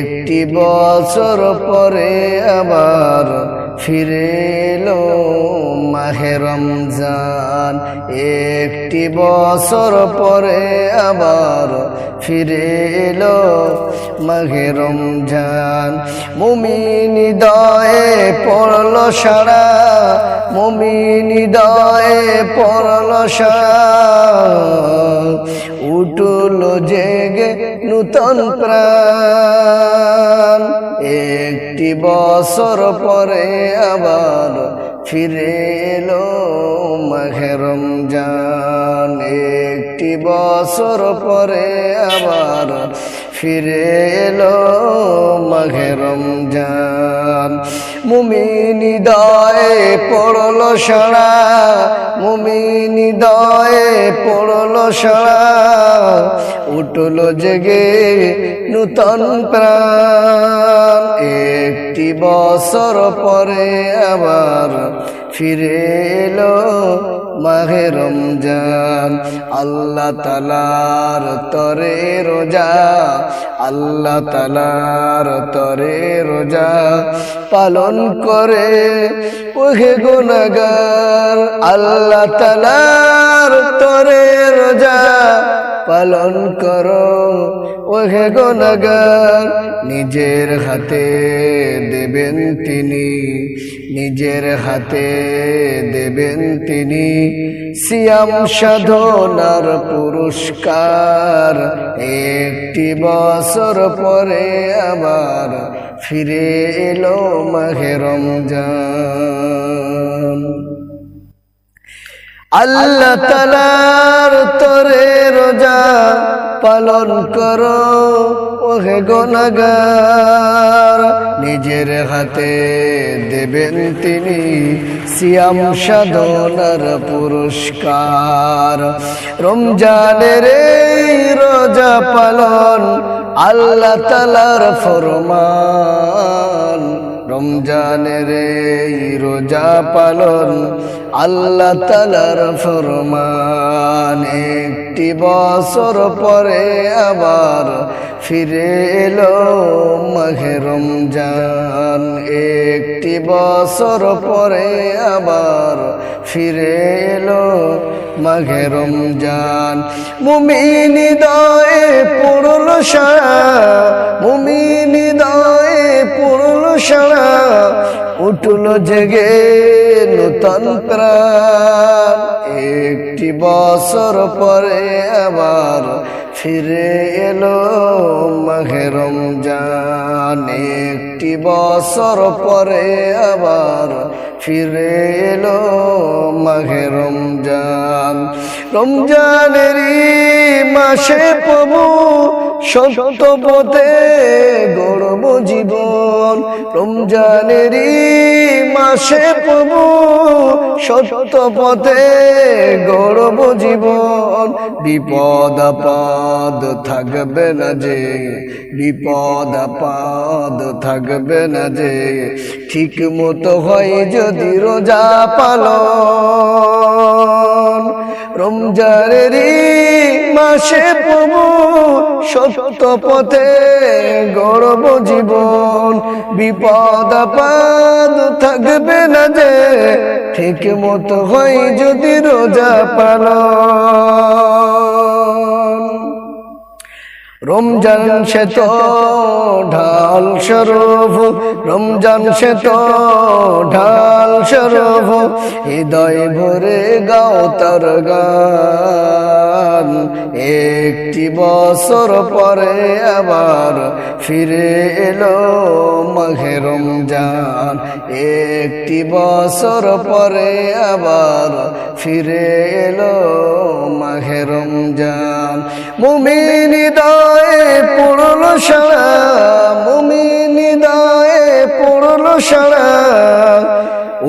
একটি বছর পরে আবার ফিরে এলো মাহে রমজান। একটি বছর পরে আবার ফিরে এলো মাঘে রমজান। মুমিনি দয়ে পড়ল সারা মুমিনি দয়ে পড়ল সারা, উঠল জেগে নূতন প্রাণ। একটি বছর পরে আবার ফিরে এলো মাঘে রমজান একটি বছর পরে আবার ফিরে এলো মাঘে রমজান। মুমিনি দয়ে পড়ল সারা মুমিনি দয়ে পড়ল সারা উঠল জেগে নূতন প্রাণ। একটি বছর পরে আবার ফিরে এলো মাহে রমজান। আল্লাহ তালার তরে রোজা, আল্লাহ তালার তরে রোজা পালন করে। ওহে গুণাগার আল্লাহ তালার তরে রোজা পালন করো। ওহে গুণাগার নিজের হাতে দেবেন তিনি, নিজের হাতে দেবেন তিনি। সিয়াম সাধনার পুরস্কার, একটি বছর পরে আবার ফিরে এলো মাঘে রমজান। আল্লাহ তালার তরে রোজা পালন করো, ওহে গোনাগার নিজের হাতে দেবেন তিনি সিয়াম সাধনার পুরস্কার। রমজানের রোজা পালন আল্লাহ তালার ফরমান। রমজানের রোজা পালন আল্লাহ তালার ফরমান। একটি বছর পরে আবার ফিরে এলো মাঘে রমজান। একটি বছর পরে আবার ফিরে এলো মাঘে রমজান। মুমিনি দয়ে পড়ল সারা মুমিনি দয়ে সারা উঠল জেগে নূতন প্রাণ। একটি বছর পরে আবার ফিরে এলো মাঘে রমজান। একটি বছর পরে আবার ফিরে এলো মাঘে রমজান। রমজানেরই মাসে প্রভু সত্য পথে গর্ব জীবন। রমজানেরই মাসে প্রভু সত্য পথে গর্ব জীবন। বিপদ আপদ থাকবে না যে, বিপদ আপদ থাকবে না যে ঠিক মতো হয় যদি রোজা পালন। রমজানেরই মাসে প্রভু সত্য পথে গর্ব জীবন, বিপদ আপদ থাকবে না যে ঠিক মতো হয় যদি রোজা পালন। রমজান সে তো ঢাল স্বরূপ, রমজান সে তো ঢাল স্বরূপ, হৃদয় ভরে গাও তার গান। একটি বছর পরে আবার ফিরে এলো মাঘে রমজান। একটি বছর পরে আবার ফিরে এলো মাঘে রমজান। মুমিনি দয়ে পড়ল সারা, মুমিনি দয়ে পড়ল সারা।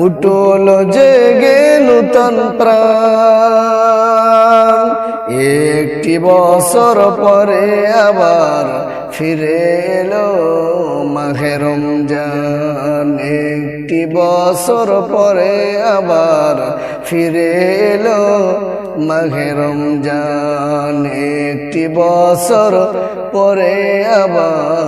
উঠল জেগে নূতন প্রাণ। একটি বছর পরে আবার ফিরে এলো মাঘে রমজান। একটি বছর পরে আবার ফিরে এলো মাঘে রমজান। একটি বছর পরে আবার